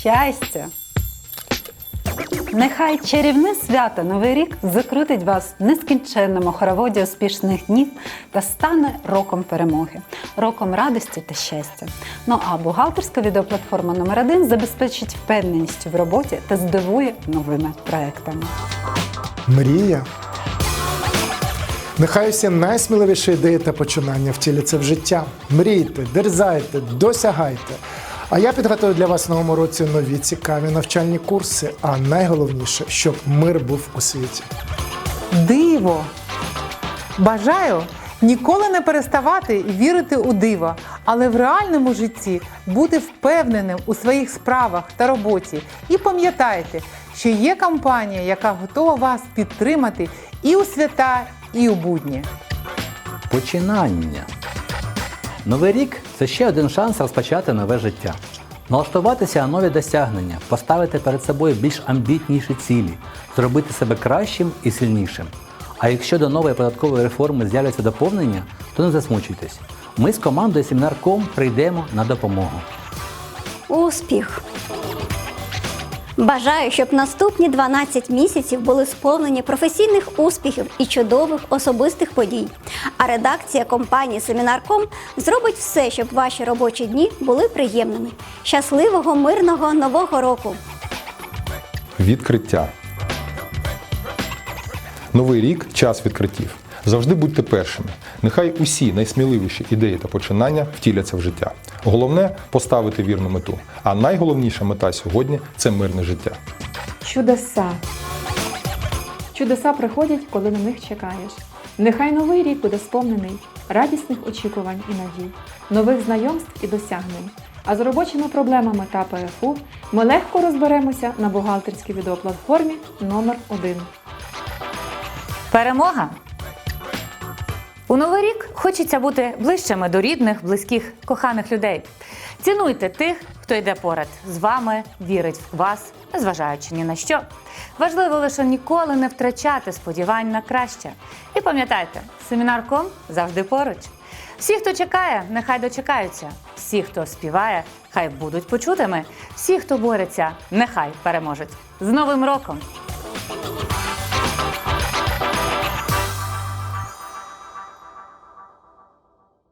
щастя. Нехай чарівне свято Новий рік закрутить вас в нескінченному хороводі успішних днів та стане роком перемоги, роком радості та щастя. Ну а бухгалтерська відеоплатформа номер 1 забезпечить впевненістю в роботі та здивує новими проектами. Мрія. Нехай усі найсміливіші ідеї та починання втіляться в життя. Мрійте, дерзайте, досягайте. А я підготую для вас в новому році нові цікаві навчальні курси. А найголовніше, щоб мир був у світі. Диво! Бажаю ніколи не переставати вірити у диво, але в реальному житті бути впевненим у своїх справах та роботі. І пам'ятайте, що є компанія, яка готова вас підтримати і у свята, і у будні. Починання. Новий рік це ще один шанс розпочати нове життя. Налаштуватися на нові досягнення, поставити перед собою більш амбітніші цілі, зробити себе кращим і сильнішим. А якщо до нової податкової реформи з'являться доповнення, то не засмучуйтесь. Ми з командою Семінар.ком прийдемо на допомогу. Успіх! Бажаю, щоб наступні 12 місяців були сповнені професійних успіхів і чудових особистих подій. А редакція компанії Семінар.ком зробить все, щоб ваші робочі дні були приємними. Щасливого, мирного нового року! Відкриття. Новий рік час відкриттів. Завжди будьте першими. Нехай усі найсміливіші ідеї та починання втіляться в життя. Головне поставити вірну мету. А найголовніша мета сьогодні це мирне життя. Чудеса. Чудеса приходять, коли на них чекаєш. Нехай новий рік буде сповнений радісних очікувань і надій, нових знайомств і досягнень. А з робочими проблемами та ПФУ ми легко розберемося на бухгалтерській відеоплатформі номер 1 Перемога. У новий рік хочеться бути ближчими до рідних, близьких, коханих людей. Цінуйте тих, хто йде поряд з вами, вірить в вас, незважаючи ні на що. Важливо лише ніколи не втрачати сподівань на краще. І пам'ятайте, семінар.ком завжди поруч. Всі, хто чекає, нехай дочекаються. Всі, хто співає, хай будуть почутими. Всі, хто бореться, нехай переможуть. З Новим роком!